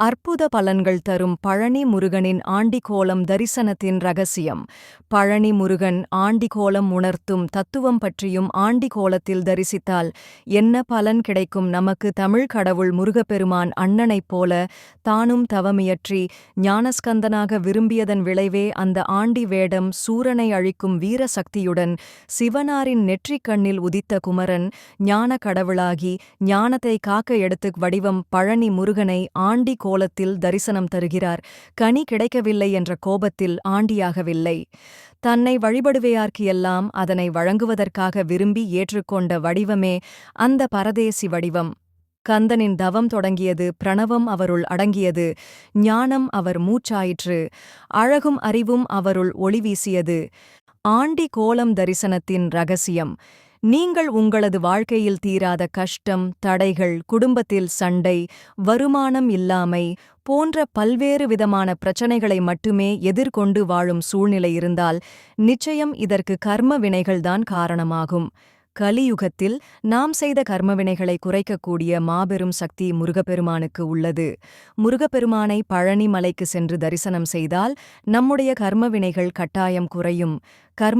அற்புத பலன்கள் தரும் பழனி முருகனின் ஆண்டிகோலம் தரிசனத்தின் ரகசியம். பழனி முருகன் ஆண்டிகோலம் உணர்த்தும் தத்துவம் பற்றியும் ஆண்டிகோலத்தில் தரிசித்தால் என்ன பலன் கிடைக்கும்? நமக்கு தமிழ் கடவுள் முருகப்பெருமான் அண்ணனைப் போல தானும் தவமியற்றி ஞானஸ்கந்தனாக விரும்பியதன் விளைவே அந்த ஆண்டி வேடம் சூரனை அழிக்கும் வீர சக்தியுடன் சிவனாரின் நெற்றிக் கண்ணில் உதித்த குமரன் ஞான கடவுளாகி ஞானத்தை காக்க எடுத்து வடிவம் பழனி முருகனை ஆண்டி கோலத்தில் தரிசனம் தருகிறார். கனி கிடைக்கவில்லை என்ற கோபத்தில் ஆண்டியாகவில்லை. தன்னை வழிபடுவையார்க்கியெல்லாம் அதனை வழங்குவதற்காக விரும்பி ஏற்றுக்கொண்ட வடிவமே அந்த பரதேசி வடிவம். கந்தனின் தவம் தொடங்கியது பிரணவம் அவருள் அடங்கியது. ஞானம் அவர் மூச்சாயிற்று. அழகும் அறிவும் அவருள் ஒளி வீசியது. ஆண்டி கோலம் தரிசனத்தின் ரகசியம். நீங்கள் உங்களது வாழ்க்கையில் தீராத கஷ்டம் தடைகள் குடும்பத்தில் சண்டை வருமானம் இல்லாமை போன்ற பல்வேறு விதமான பிரச்சனைகளை மட்டுமே எதிர்கொண்டு வாழும் சூழ்நிலை இருந்தால் நிச்சயம் இதற்கு கர்ம வினைகள்தான் காரணமாகும். கலியுகத்தில் நாம் செய்த கர்மவினைகளை குறைக்கக்கூடிய மாபெரும் சக்தி முருகப்பெருமானுக்கு உள்ளது. முருகப்பெருமானை பழனி மலைக்கு சென்று தரிசனம் செய்தால் நம்முடைய கர்மவினைகள் கட்டாயம் குறையும். கர்ம